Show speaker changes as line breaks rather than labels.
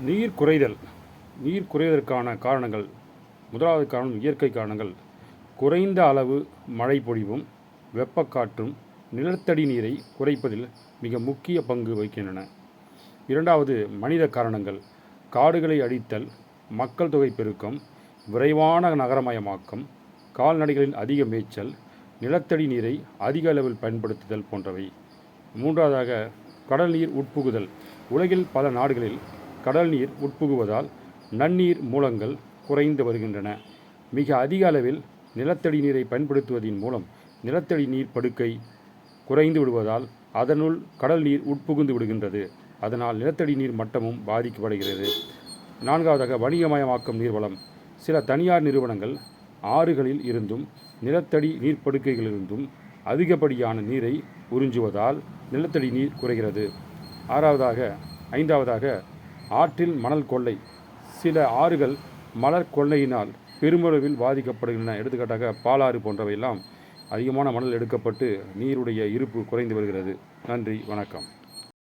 நீர் குறைதல். நீர் குறைவதற்கான காரணங்கள். முதலாவது காரணம் இயற்கை காரணங்கள். குறைந்த அளவு மழை பொழிவும் வெப்பக்காற்றும் நிலத்தடி நீரை குறைப்பதில் மிக முக்கிய பங்கு வகிக்கின்றன. இரண்டாவது மனித காரணங்கள். காடுகளை அழித்தல் மக்கள் தொகை பெருக்கம் விரைவான நகரமயமாக்கம் கால்நடைகளின் அதிக மேய்ச்சல் நிலத்தடி நீரை அதிக அளவில் பயன்படுத்துதல் போன்றவை. மூன்றாவதாக கடல் நீர் உட்புகுதல். உலகில் பல நாடுகளில் கடல் நீர் உட்புகுவதால் நன்னீர் மூலங்கள் குறைந்து வருகின்றன. மிக அதிக அளவில் நிலத்தடி நீரை பயன்படுத்துவதன் மூலம் நிலத்தடி நீர் படுக்கை குறைந்து விடுவதால் அதனுள் கடல் நீர் உட்புகுந்து விடுகின்றது. அதனால் நிலத்தடி நீர் மட்டமும் பாதிக்கப்படுகிறது. நான்காவதாக வணிகமயமாக்கும் நீர்வளம். சில தனியார் நிறுவனங்கள் ஆறுகளில் இருந்தும் நிலத்தடி நீர்ப்படுக்கைகளிலிருந்தும் அதிகப்படியான நீரை உறிஞ்சுவதால் நிலத்தடி நீர் குறைகிறது. ஆறாவதாக ஐந்தாவதாக ஆற்றில் மணல் கொள்ளை. சில ஆறுகள் மலர் கொள்ளையினால் பெருமளவில் பாதிக்கப்படுகின்றன. எடுத்துக்காட்டாக பாலாறு போன்றவையெல்லாம் அதிகமான மணல் எடுக்கப்பட்டு நீருடைய இருப்பு குறைந்து வருகிறது. நன்றி வணக்கம்.